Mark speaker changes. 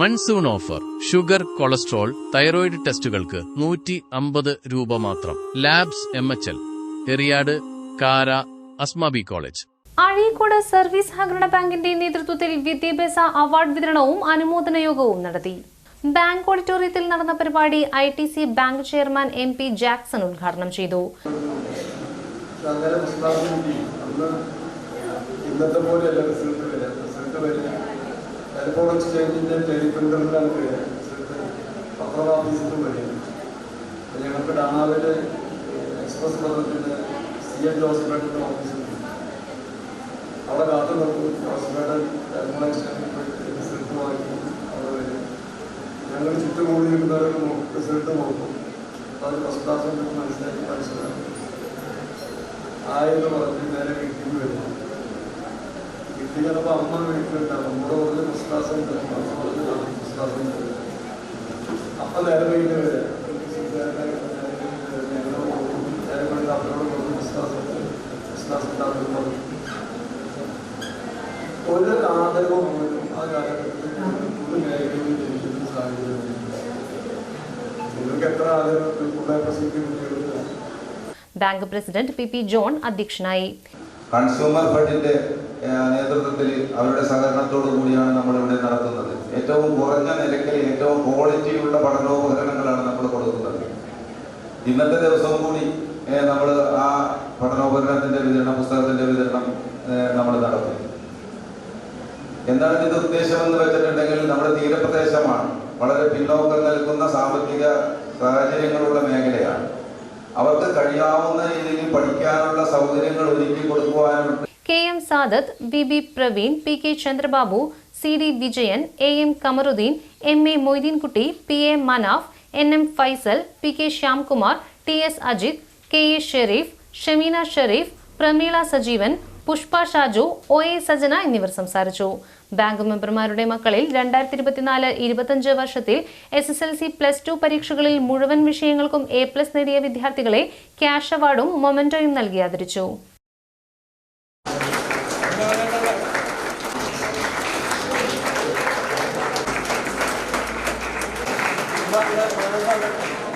Speaker 1: Monsoon offer. Sugar cholesterol thyroid ടെസ്റ്റുകൾക്ക് നൂറ്റി അമ്പത് രൂപ മാത്രം. Labs M H L. Eriyad കാര അസ്മാബി കോളേജ്.
Speaker 2: അഴീക്കോട് സർവീസ് സഹകരണ ബാങ്കിന്റെ നേതൃത്വത്തിൽ വിദ്യാഭ്യാസ അവാർഡ് വിതരണവും അനുമോദന യോഗവും നടത്തി. ബാങ്ക് ഓഡിറ്റോറിയത്തിൽ നടന്ന പരിപാടി I T C bank chairman M P Jackson ഉദ്ഘാടനം ചെയ്തു.
Speaker 3: ഇന്നത്തെ പോലെയല്ല റിസൾട്ട് വരിക റിസൾട്ട് വരിക ടെലിഫോൺ എക്സ്ചേഞ്ചിന്റെ ടെലിപ്രിന്ററിലാണ് നമുക്ക് റിസൾട്ട് പത്രമാഫീസിലും വഴിയാണ് ഞങ്ങൾക്ക് ഡാണാവിൽ എക്സ്പ്രസ് പത്രത്തിന്റെ സി എൻ ജോസഫേട്ടന്റെ ഓഫീസിൽ അവിടെ കാത്തു നിർത്തും ജോസഫേട്ടൻ ടെലിഫോൺ എക്സ്ചേഞ്ചിൽ പോയിട്ട് റിസൾട്ട് വാങ്ങിക്കും അവിടെ വരും. ഞങ്ങൾ ചുറ്റും നോക്കും റിസൾട്ട് നോക്കും അത് ഫസ്റ്റ് ക്ലാസ് മനസ്സിലാക്കി മനസ്സിലാക്കും ആയെന്ന് പറഞ്ഞ് നേരെ വീട്ടിൽ വരുന്നു. ചിലപ്പോൾ അമ്മ വീട്ടിലുണ്ടാവും. നമ്മുടെ പറഞ്ഞ് ആ പുസ്താസം അപ്പൊ നേരം വീട്ടിൽ വരെ ഒരു ആദരവും പോലും ആ കാലഘട്ടത്തിൽ ഒരു മേഖലയിൽ ജനിക്കുന്ന സാഹചര്യം നിങ്ങൾക്ക് എത്ര ആദരവ് കുറെ പ്രസിദ്ധി
Speaker 2: bank president P P John അധ്യക്ഷനായി.
Speaker 4: കൺസ്യൂമർ ഏഹ്, നേതൃത്വത്തിൽ അവരുടെ സഹകരണത്തോടു കൂടിയാണ് നമ്മൾ ഇവിടെ നടത്തുന്നത്. ഏറ്റവും കുറഞ്ഞ നിരക്കിൽ ഏറ്റവും ക്വാളിറ്റിയുള്ള പഠനോപകരണങ്ങളാണ് നമ്മൾ കൊടുക്കുന്നത്. ഇന്നത്തെ ദിവസവും കൂടി നമ്മൾ ആ പഠനോപകരണത്തിന്റെ വിതരണം പുസ്തകത്തിന്റെ വിതരണം നമ്മൾ നടത്തും. എന്താണ് ഇതിന്റെ ഉദ്ദേശമെന്ന് വെച്ചിട്ടുണ്ടെങ്കിൽ നമ്മുടെ തീരപ്രദേശമാണ്. വളരെ പിന്നോക്കം നിൽക്കുന്ന സാമ്പത്തിക സാഹചര്യങ്ങളുള്ള മേഖലയാണ്. അവർക്ക് കഴിയാവുന്ന രീതിയിൽ പഠിക്കാനുള്ള സൗകര്യങ്ങൾ ഒരുക്കി കൊടുക്കുവാനുള്ള
Speaker 2: K M Sadath B B Praveen P K Chandrababu C D Vijayan A M Kamaruddin M A Moideenkutty P A Manaf N M Faisal P K Shyamkumar T S Ajith K A Sherif Shameena Sherif Pramila Sajeevan Pushpa Shaju O A Sajana എന്നിവർ സംസാരിച്ചു. Bank മെമ്പർമാരുടെ മക്കളിൽ രണ്ടായിരത്തി ഇരുപത്തിനാല് ഇരുപത്തഞ്ച് വർഷത്തിൽ S S L C plus two പരീക്ഷകളിൽ മുഴുവൻ വിഷയങ്ങൾക്കും എ പ്ലസ് നേടിയ വിദ്യാർത്ഥികളെ ക്യാഷ് അവാർഡും മൊമെന്റോയും നൽകി ആദരിച്ചു.
Speaker 3: Thank you.